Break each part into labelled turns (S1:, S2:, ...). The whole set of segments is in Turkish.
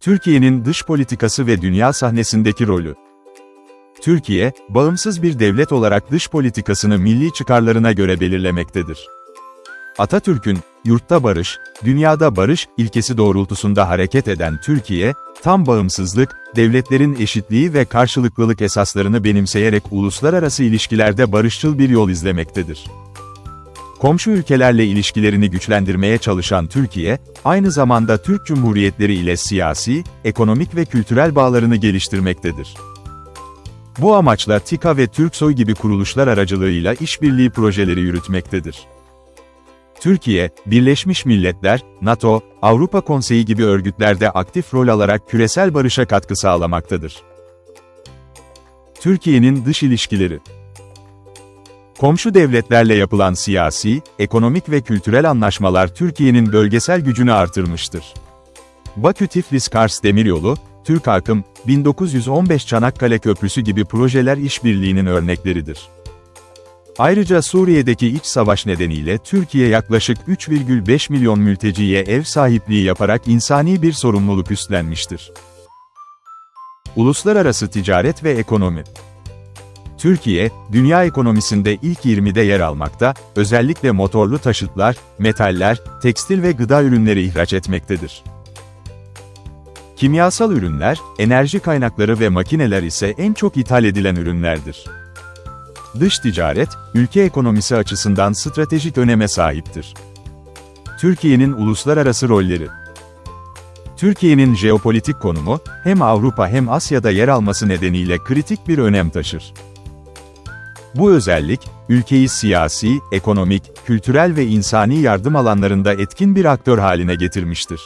S1: Türkiye'nin dış politikası ve dünya sahnesindeki rolü. Türkiye, bağımsız bir devlet olarak dış politikasını milli çıkarlarına göre belirlemektedir. Atatürk'ün, yurtta barış, dünyada barış ilkesi doğrultusunda hareket eden Türkiye, tam bağımsızlık, devletlerin eşitliği ve karşılıklılık esaslarını benimseyerek uluslararası ilişkilerde barışçıl bir yol izlemektedir. Komşu ülkelerle ilişkilerini güçlendirmeye çalışan Türkiye, aynı zamanda Türk Cumhuriyetleri ile siyasi, ekonomik ve kültürel bağlarını geliştirmektedir. Bu amaçla TİKA ve Türksoy gibi kuruluşlar aracılığıyla işbirliği projeleri yürütmektedir. Türkiye, Birleşmiş Milletler, NATO, Avrupa Konseyi gibi örgütlerde aktif rol alarak küresel barışa katkı sağlamaktadır. Türkiye'nin dış ilişkileri Komşu devletlerle yapılan siyasi, ekonomik ve kültürel anlaşmalar Türkiye'nin bölgesel gücünü artırmıştır. Bakü-Tiflis-Kars Demiryolu, Türk Akım, 1915 Çanakkale Köprüsü gibi projeler işbirliğinin örnekleridir. Ayrıca Suriye'deki iç savaş nedeniyle Türkiye yaklaşık 3,5 milyon mülteciye ev sahipliği yaparak insani bir sorumluluk üstlenmiştir. Uluslararası ticaret ve ekonomi Türkiye, dünya ekonomisinde ilk 20'de yer almakta, özellikle motorlu taşıtlar, metaller, tekstil ve gıda ürünleri ihraç etmektedir. Kimyasal ürünler, enerji kaynakları ve makineler ise en çok ithal edilen ürünlerdir. Dış ticaret, ülke ekonomisi açısından stratejik öneme sahiptir. Türkiye'nin uluslararası rolleri Türkiye'nin jeopolitik konumu, hem Avrupa hem Asya'da yer alması nedeniyle kritik bir önem taşır. Bu özellik, ülkeyi siyasi, ekonomik, kültürel ve insani yardım alanlarında etkin bir aktör haline getirmiştir.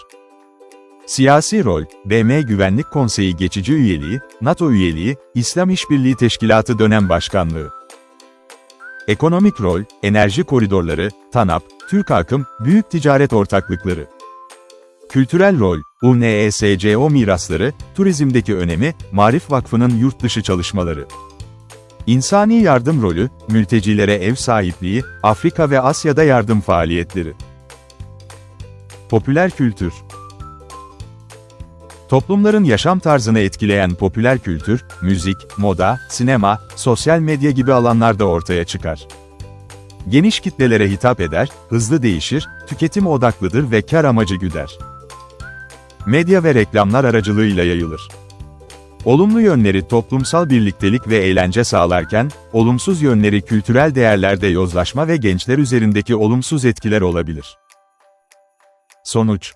S1: Siyasi rol, BM Güvenlik Konseyi geçici üyeliği, NATO üyeliği, İslam İşbirliği Teşkilatı dönem başkanlığı. Ekonomik rol, enerji koridorları, TANAP, Türk Akım, büyük ticaret ortaklıkları. Kültürel rol, UNESCO mirasları, turizmdeki önemi, Marif Vakfı'nın yurt dışı çalışmaları. İnsani yardım rolü, mültecilere ev sahipliği, Afrika ve Asya'da yardım faaliyetleri. Popüler kültür Toplumların yaşam tarzını etkileyen popüler kültür, müzik, moda, sinema, sosyal medya gibi alanlarda ortaya çıkar. Geniş kitlelere hitap eder, hızlı değişir, tüketim odaklıdır ve kar amacı güder. Medya ve reklamlar aracılığıyla yayılır. Olumlu yönleri toplumsal birliktelik ve eğlence sağlarken, olumsuz yönleri kültürel değerlerde yozlaşma ve gençler üzerindeki olumsuz etkiler olabilir. Sonuç